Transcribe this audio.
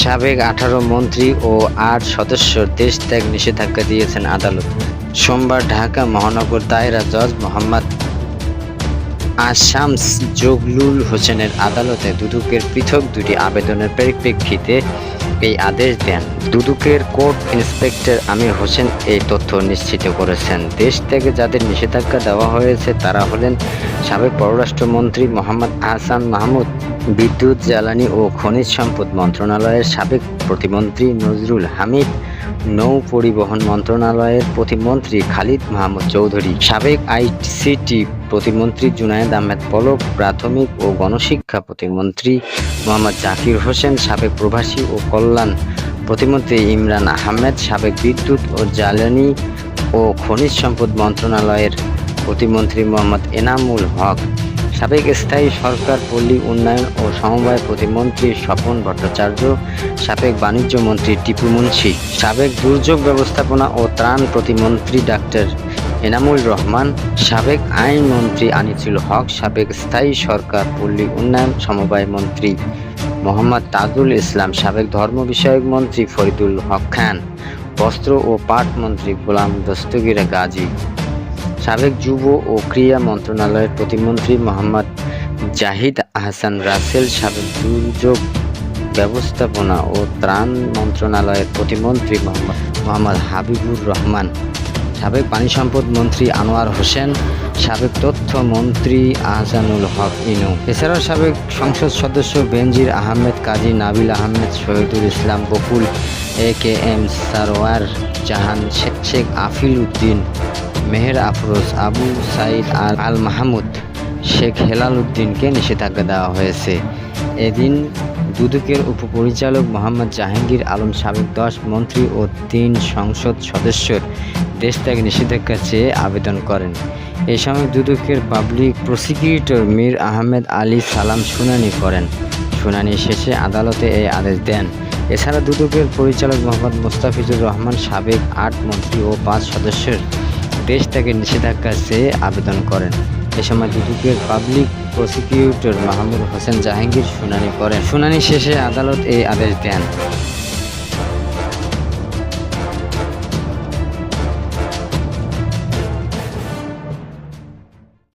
সাবেক আঠারো মন্ত্রী ও আট সদস্যর দেশ ত্যাগ নিষেধাজ্ঞা দিয়েছেন আদালত। সোমবার ঢাকা মহানগর দায়রা জজ মোহাম্মদ আশামস জগলুল হোসেনের আদালতে দুদুকের পৃথক দুটি আবেদনের পরিপ্রেক্ষিতে এই আদেশ দেন। দুদকের কোর্ট ইন্সপেক্টর আমির হোসেন এই তথ্য নিশ্চিত করেছেন। দেশ থেকে যাদের নিষেধাজ্ঞা দেওয়া হয়েছে তারা হলেন সাবেক পররাষ্ট্রমন্ত্রী মোহাম্মদ আহসান মাহমুদ। বিদ্যুৎ, জ্বালানি ও খনিজ সম্পদ মন্ত্রণালয়ের সাবেক প্রতিমন্ত্রী নজরুল হামিদ, নৌ পরিবহন মন্ত্রণালয়ের প্রতিমন্ত্রী খালিদ মাহমুদ চৌধুরী, সাবেক আইসিটি প্রতিমন্ত্রী জুনায়েদ আহমেদ পলক, প্রাথমিক ও গণশিক্ষা প্রতিমন্ত্রী মোহাম্মদ জাকির হোসেন, সাবেক প্রবাসী ও কল্যাণ প্রতিমন্ত্রী ইমরান আহমেদ, সাবেক বিদ্যুৎ ও জ্বালানি ও খনিজ সম্পদ মন্ত্রণালয়ের প্রতিমন্ত্রী মোহাম্মদ এনামুল হক। সাবেক স্থায়ী সরকার পল্লী উন্নয়ন ও সমবায় প্রতিমন্ত্রী স্বপন ভট্টাচার্য, সাবেক বাণিজ্য মন্ত্রী টিপু মুন্সি, সাবেক দুর্যোগ ব্যবস্থাপনা ও ত্রাণ প্রতিমন্ত্রী ডাক্তার এনামুল রহমান, সাবেক আইনমন্ত্রী আনিসুল হক, সাবেক স্থায়ী সরকার পল্লী উন্নয়ন সমবায় মন্ত্রী মোহাম্মদ তাজুল ইসলাম, সাবেক ধর্ম বিষয়ক মন্ত্রী ফরিদুল হক খান, বস্ত্র ও পাট মন্ত্রী গোলাম দস্তগিরা গাজী। সাবেক যুব ও ক্রীড়া মন্ত্রণালয়ের প্রতিমন্ত্রী মোহাম্মদ জাহিদ আহসান রাসেল সাবেক দুর্যোগ ব্যবস্থাপনা ও ত্রাণ মন্ত্রণালয়ের প্রতিমন্ত্রী মোহাম্মদ হাবিবুর রহমান, সাবেক পানি সম্পদ মন্ত্রী আনোয়ার হোসেন, সাবেক তথ্য মন্ত্রী আহসানুল হক ইনু। এছাড়াও সাবেক সংসদ সদস্য Benazir Ahmed, Kazi Nabil Ahmed, Shahidul Islam Bakul, A K M Sarwar Jahan Sheikh Sheikh Afil Uddin Meher Afroz, Abu Sayeed Al Al Mahmud Sheikh Helal উদ্দিনকে নিষেধাজ্ঞা দেওয়া হয়েছে। এদিন দুদকের উপপরিচালক মোহাম্মদ জাহাঙ্গীর আলম সাবেক দশ মন্ত্রী ও তিন সংসদ সদস্যর দেশ ত্যাগ নিষেধাজ্ঞা চেয়ে আবেদন করেন। এ সময় দুদকের পাবলিক প্রসিকিউটর মীর আহমেদ আলী সালাম শুনানি করেন। শুনানি শেষে আদালতে এই আদেশ দেন। এছাড়া দুদকের পরিচালক মোহাম্মদ মোস্তাফিজুর রহমান সাবেক আট মন্ত্রী ও পাঁচ সদস্যের দেশ থেকে নিষেধাজ্ঞা চেয়ে আবেদন করেন। এ সময় দুদকের পাবলিক প্রসিকিউটর মাহমুদ হোসেন জাহাঙ্গীর শুনানি করেন। শুনানি শেষে আদালত এই আদেশ দেন।